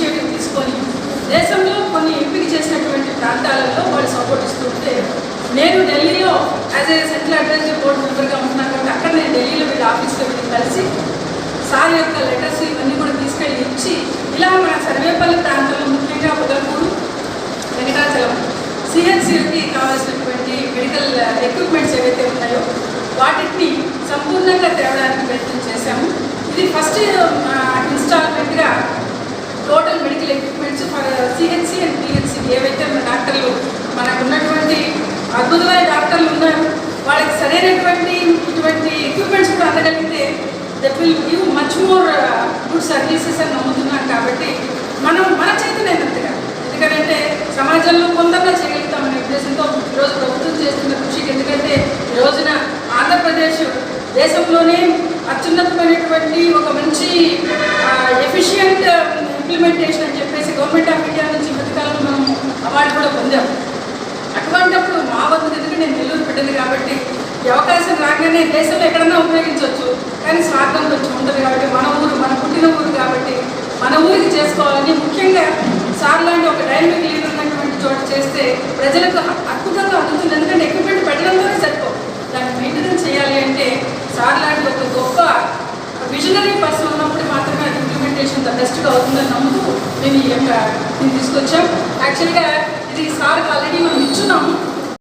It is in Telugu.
తీసుకొని దేశంలో కొన్ని ఎంపిక చేసినటువంటి ప్రాంతాలలో వాళ్ళు సపోర్ట్ ఇస్తుంటే నేను ఢిల్లీలో as a central advisory board మెంబర్గా ఉంటున్నాను కాబట్టి అక్కడ నేను ఢిల్లీలో వీళ్ళ ఆఫీస్లో వెళ్ళి కలిసి సార్ యొక్క లెటర్స్ ఇవన్నీ కూడా తీసుకెళ్ళి ఇచ్చి ఇలా మన సర్వేపల్లి ప్రాంతంలో ముఖ్యంగా ఉదయపూరు వెంకటాచలం సిహెచ్సికి కావాల్సినటువంటి మెడికల్ ఎక్విప్మెంట్స్ ఏవైతే ఉన్నాయో వాటిని సంపూర్ణంగా తేవడానికి ప్రయత్నం చేశాము. ఇది first ఇన్స్టాల్మెంట్గా total medical equipments for CHC and PHC ఏవైతే మన డాక్టర్లు మనకు ఉన్నటువంటి అద్భుతమైన డాక్టర్లు ఉన్నారు. వాళ్ళకి సరైనటువంటి ఇటువంటి ఎక్విప్మెంట్స్ కూడా అందగలిగితే that will give much more good services అని నమ్ముతున్నాం కాబట్టి మనం మన చేతనైనంతగా ఎందుకంటే సమాజంలో కొందరిలో చేయగలుగుతాం అనే ఉద్దేశంతో ఈరోజు ప్రభుత్వం చేస్తున్న కృషికి ఎందుకంటే ఈ రోజున ఆంధ్రప్రదేశ్ దేశంలోనే అత్యున్నతమైనటువంటి ఒక మంచి నేను నెల్లూరు పెట్టింది కాబట్టి ఈ అవకాశం రాగానే దేశంలో ఎక్కడన్నా ఉపయోగించవచ్చు. కానీ స్వార్థం కొంచెం ఉంటుంది కాబట్టి మన ఊరు మన పుట్టిన ఊరు కాబట్టి మన ఊరికి చేసుకోవాలని ముఖ్యంగా సార్ లాంటి ఒక డైనమిక్ లీడర్ ఉన్నటువంటి చోట చేస్తే ప్రజలకు అద్భుతంగా అందుతుంది. ఎందుకంటే ఎక్విప్మెంట్ పెట్టడంతోనే సరిపో దాన్ని మెయింటెనెన్స్ చేయాలి అంటే సార్ లాంటి ఒక గొప్ప విజనరీ పర్సన్ ఉన్నప్పుడు మాత్రమే అది ఇంప్లిమెంటేషన్ ద బెస్ట్గా అవుతుందని నమ్ముతూ మేము ఈ యొక్క తీసుకొచ్చాం. యాక్చువల్గా ఇది సార్కి ఆల్రెడీ మనం ఇచ్చున్నాము.